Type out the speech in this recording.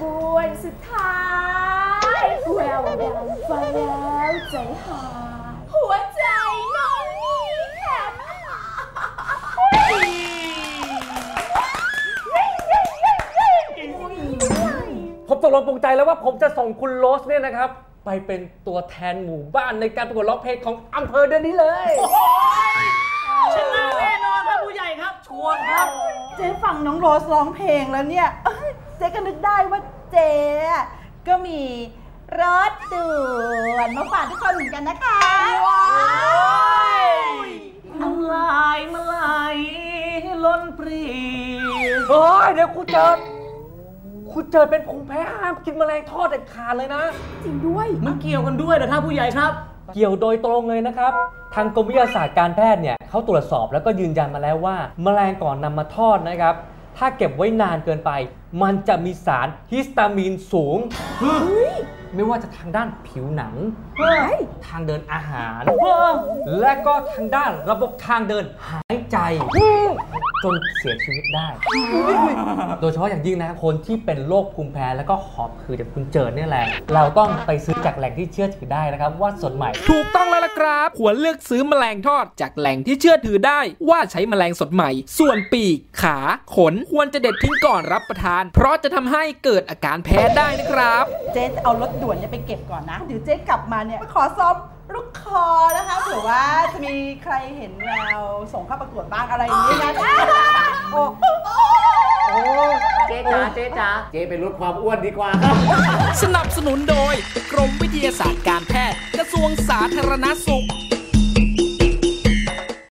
บวนสุดท้ายแววดังฟังแล้วใจหายหัวใจน้องนี่แถมผมตกลงปรงใจแล้วว่าผมจะส่งคุณโรสเนี่ยนะครับ ไปเป็นตัวแทนหมู่บ้านในการประกวดร้องเพลงของอำเภอเดือนนี้เลยชนะแน่นอนครับผู้ใหญ่ครับชวนครับ เจ๊ฟังน้องโรสร้องเพลงแล้วเนี่ย เอ้ยเจ๊ก็นึกได้ว่าเจ๊อะก็มีรถด่วนมาฝากทุกคนเหมือนกันนะคะมันลายมันลายล้นปรีเฮ้ยเดี๋ยวคุณเจิดคุณเจิดเป็นภูมิแพ้ห้ามกินแมลงทอดเด็ดขาดเลยนะ จริงด้วย มันเกี่ยวกันด้วยเหรอครับผู้ใหญ่ครับ เกี่ยวโดยตรงเลยนะครับ ทางกรมวิทยาศาสตร์การแพทย์เนี่ยเขาตรวจสอบแล้วก็ยืนยันมาแล้วว่า แมลงก่อนนำมาทอดนะครับ ถ้าเก็บไว้นานเกินไป มันจะมีสารฮิสตามีนสูง ไม่ว่าจะทางด้านผิวหนัง ทางเดินอาหาร และก็ทางด้านระบบทางเดินหายใจ จนเสียชีวิตได้ โดยเฉพาะอย่างยิ่งนะคนที่เป็นโรคภูมิแพ้แล้วก็หอบหืดอย่างคุณเจิดเนี่ยแหละ เราต้องไปซื้อจากแหล่งที่เชื่อถือได้นะครับ ว่าสดใหม่ ถูกต้องแล้วล่ะครับ ควรเลือกซื้อแมลงทอดจากแหล่งที่เชื่อถือได้ ว่าใช้แมลงสดใหม่ ส่วนปีก ขา ขน ควรจะเด็ดทิ้งก่อนรับประทาน เพราะจะทำให้เกิดอาการแพ้ได้นะครับ เจ๊จะเอารถด่วนเนี่ยไปเก็บก่อนนะเดี๋ยวเจ๊กลับมาเนี่ยไปขอซ้อม ลูกคอนะคะเผื่อว่าจะมีใครเห็นเราส่งเข้าประกวดบ้างอะไรอย่างนี้นะโอ้โอ้เจ๊จ๋าเจ๊จ๋าเจ๊ไปลดความอ้วนดีกว่าครับ สนับสนุนโดย กรมวิทยาศาสตร์การแพทย์กระทรวงสาธารณสุข